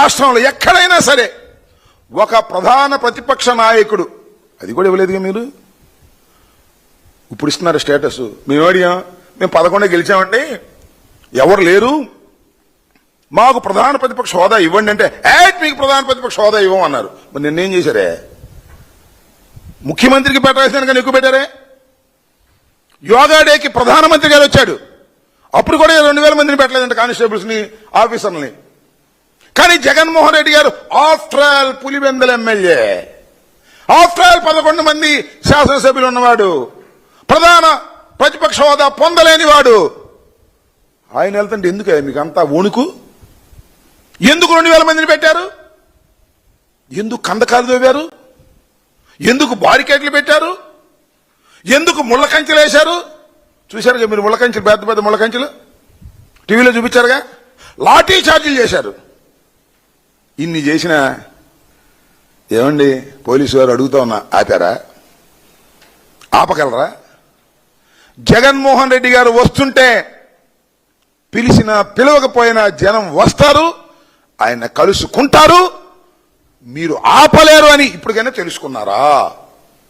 రాష్ట్రంలో ఎక్కడైనా సరే ఒక ప్రధాన ప్రతిపక్ష నాయకుడు అది కూడా ఇవ్వలేదుగా మీరు? ఇప్పుడు ఇస్తున్నారు స్టేటస్. మేము అడిగాం మేము పదకొండే గెలిచామండి. ఎవరు లేరు? మాకు ప్రధాన ప్రతిపక్ష హోదా ఇవ్వండి అంటే యాట్ మీకు ప్రధాన ప్రతిపక్ష హోదా ఇవ్వమన్నారు. మరి నిన్నేం చేశారే? ముఖ్యమంత్రికి పెట్టాల్సిన కానీ ఎక్కువ పెట్టారే? యోగా డేకి ప్రధానమంత్రి గారు వచ్చాడు. అప్పుడు కూడా రెండు వేల మందిని పెట్టలేదంట కానిస్టేబుల్స్ని ఆఫీసర్ని కానీ Jaganmohan Reddy garu after all Pulivendula MLA. After all పదకొండు మంది శాసనసభ్యులు ఉన్నవాడు. ప్రధాన ప్రతిపక్ష హోదా పొందలేని వాడు. ఆయన వెళ్తుంటే ఎందుకు మీకు అంతా వణుకు? ఎందుకు రెండు వేల మందిని పెట్టారు? ఎందుకు కందకాలు దోవారు ఎందుకు బారికేట్లు పెట్టారు? ఎందుకు ముళ్ళ కంచెలు వేశారు? చూశారుగా మీరు ముళ్ళ కంచెలు పెద్ద పెద్ద ముళ్ళ కంచెలు? టీవీలో చూపించారుగా? లాఠీ చార్జీలు చేశారు. ఇన్ని చేసిన ఏమండి పోలీసు వారు అడుగుతా ఉన్నా ఆపారా? ఆపగలరా? జగన్మోహన్ రెడ్డి గారు వస్తుంటే పిలిచినా పిలవకపోయినా జనం వస్తారు ఆయన కలుసుకుంటారు మీరు ఆపలేరు అని ఇప్పటికైనా తెలుసుకున్నారా?